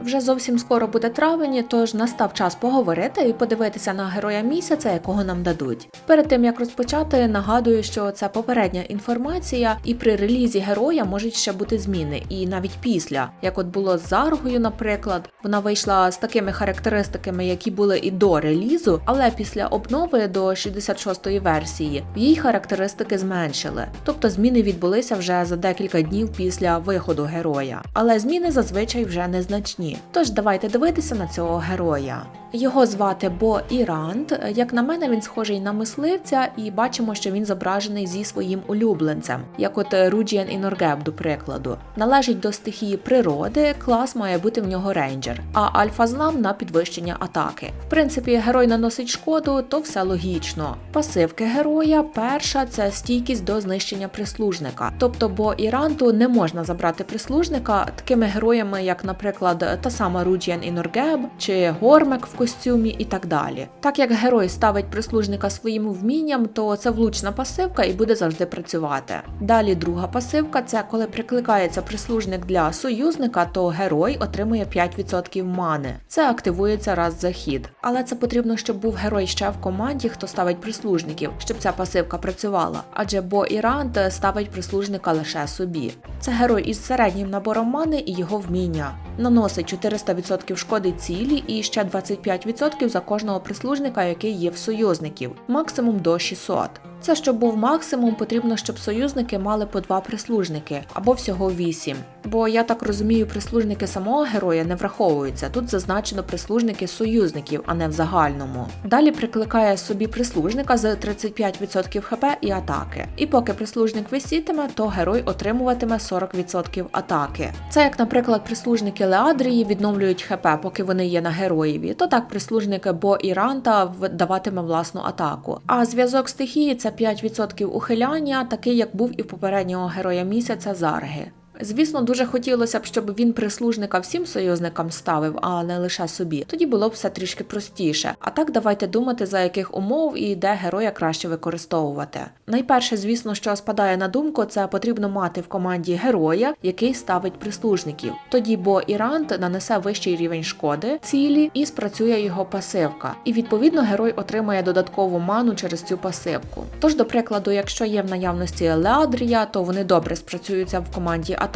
Вже зовсім скоро буде травень, тож настав час поговорити і подивитися на героя місяця, якого нам дадуть. Перед тим як розпочати, нагадую, що це попередня інформація, і при релізі героя можуть ще бути зміни, і навіть після, як от було з Заргою, наприклад, вона вийшла з такими характеристиками, які були і до релізу, але після обнови до 66-ї версії її характеристики зменшили. Тобто зміни відбулися вже за декілька днів після виходу героя. Але зміни зазвичай вже незначні. Тож давайте дивитися на цього героя. Його звати Бо Ірант. Як на мене, він схожий на мисливця, і бачимо, що він зображений зі своїм улюбленцем, як от Руджіан Іноргеб, до прикладу. Належить до стихії природи, клас має бути в нього рейнджер, а альфа злам на підвищення атаки. В принципі, герой наносить шкоду, то все логічно. Пасивки героя перша це стійкість до знищення прислужника. Тобто, бо Іранту не можна забрати прислужника такими героями, як, наприклад, та сама Руджіан Іноргеб чи Гормек в костюмі і так далі. Так як герой ставить прислужника своїм вмінням, то це влучна пасивка і буде завжди працювати. Далі друга пасивка це коли прикликається прислужник для союзника, то герой отримує 5% мани. Це активується раз за хід. Але це потрібно, щоб був герой ще в команді, хто ставить прислужників, щоб ця пасивка працювала. Адже бо Ірант ставить прислужника лише собі. Це герой із середнім набором мани і його вміння. Наносить 400% шкоди цілі і ще 25% за кожного прислужника, який є в союзників, максимум до 600. Це щоб був максимум, потрібно, щоб союзники мали по два прислужники або всього вісім. Бо я так розумію, прислужники самого героя не враховуються. Тут зазначено прислужники союзників, а не в загальному. Далі прикликає собі прислужника з 35% хп і атаки. І поки прислужник висітиме, то герой отримуватиме 40% атаки. Це як, наприклад, прислужники Леадрії відновлюють хп, поки вони є на героєві, то так прислужники Бо і Ранта даватиме власну атаку. А зв'язок стихії це 5% ухиляння, такий як був і в попереднього героя місяця Зарги. Звісно, дуже хотілося б, щоб він прислужника всім союзникам ставив, а не лише собі. Тоді було б все трішки простіше. А так давайте думати, за яких умов і де героя краще використовувати. Найперше, звісно, що спадає на думку, це потрібно мати в команді героя, який ставить прислужників. Тоді бо Ірант нанесе вищий рівень шкоди, цілі і спрацює його пасивка. І відповідно герой отримає додаткову ману через цю пасивку. Тож, до прикладу, якщо є в наявності Леадрія, то вони добре спрацюються в команді атаки.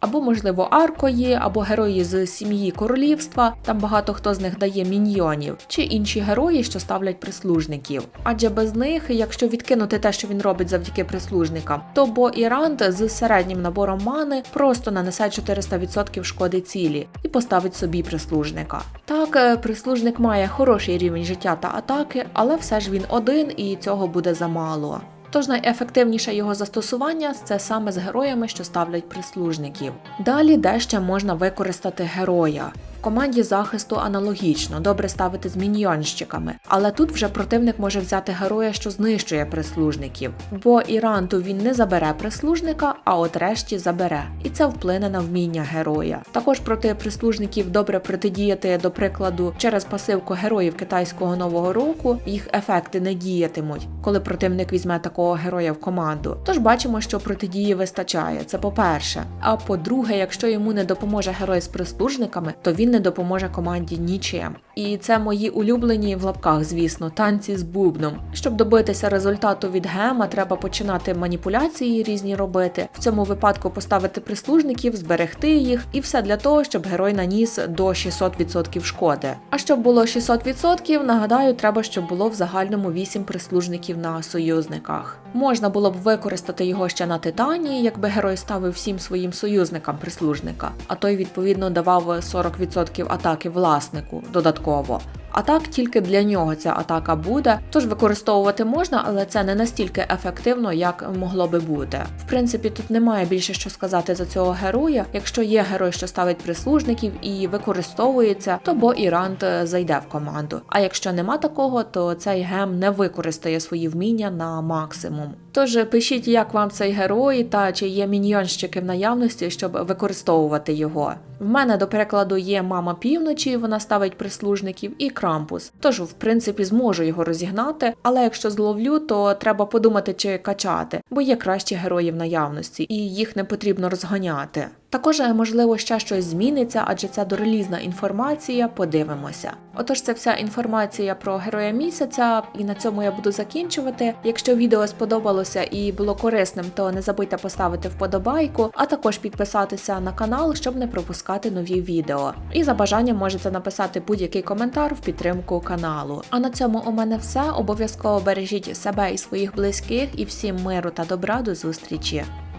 Або, можливо, аркої, або герої з сім'ї королівства, там багато хто з них дає міньйонів, чи інші герої, що ставлять прислужників. Адже без них, якщо відкинути те, що він робить завдяки прислужникам, то бо Ірант з середнім набором мани просто нанесе 400% шкоди цілі і поставить собі прислужника. Так, е, прислужник має хороший рівень життя та атаки, але все ж він один і цього буде замало. Тож найефективніше його застосування це саме з героями, що ставлять прислужників. Далі де ще можна використати героя. Команді захисту аналогічно, добре ставити з міньйонщиками, але тут вже противник може взяти героя, що знищує прислужників, бо Іранту він не забере прислужника, а от решті забере, і це вплине на вміння героя. Також проти прислужників добре протидіяти, до прикладу, через пасивку героїв китайського нового року їх ефекти не діятимуть, коли противник візьме такого героя в команду. Тож бачимо, що протидії вистачає. Це по-перше. А по-друге, якщо йому не допоможе герой з прислужниками, то він не допоможе команді нічим. І це мої улюблені в лапках, звісно, танці з бубном. Щоб добитися результату від гема, треба починати маніпуляції різні робити. В цьому випадку поставити прислужників, зберегти їх, і все для того, щоб герой наніс до 600% шкоди. А щоб було 600%, нагадаю, треба, щоб було в загальному 8 прислужників на союзниках. Можна було б використати його ще на титані, якби герой ставив всім своїм союзникам прислужника, а той відповідно давав 40% атаки власнику додатково. А так тільки для нього ця атака буде, тож використовувати можна, але це не настільки ефективно, як могло би бути. В принципі, тут немає більше що сказати за цього героя. Якщо є герой, що ставить прислужників і використовується, то бо Ірант зайде в команду. А якщо нема такого, то цей гем не використає свої вміння на максимум. Тож пишіть, як вам цей герой та чи є міньйонщики в наявності, щоб використовувати його. В мене, до перекладу, є мама півночі, вона ставить прислужників, і крампус. Тож, в принципі, зможу його розігнати, але якщо зловлю, то треба подумати, чи качати, бо є кращі герої в наявності, і їх не потрібно розганяти. Також, е, можливо, ще щось зміниться, адже це дорелізна інформація. Подивимося. Отож, це вся інформація про героя місяця, і на цьому я буду закінчувати. Якщо відео сподобалося і було корисним, то не забудьте поставити вподобайку, а також підписатися на канал, щоб не пропускати нові відео. І за бажанням можете написати будь-який коментар в підтримку каналу. А на цьому у мене все. Обов'язково бережіть себе і своїх близьких, і всім миру та добра до зустрічі.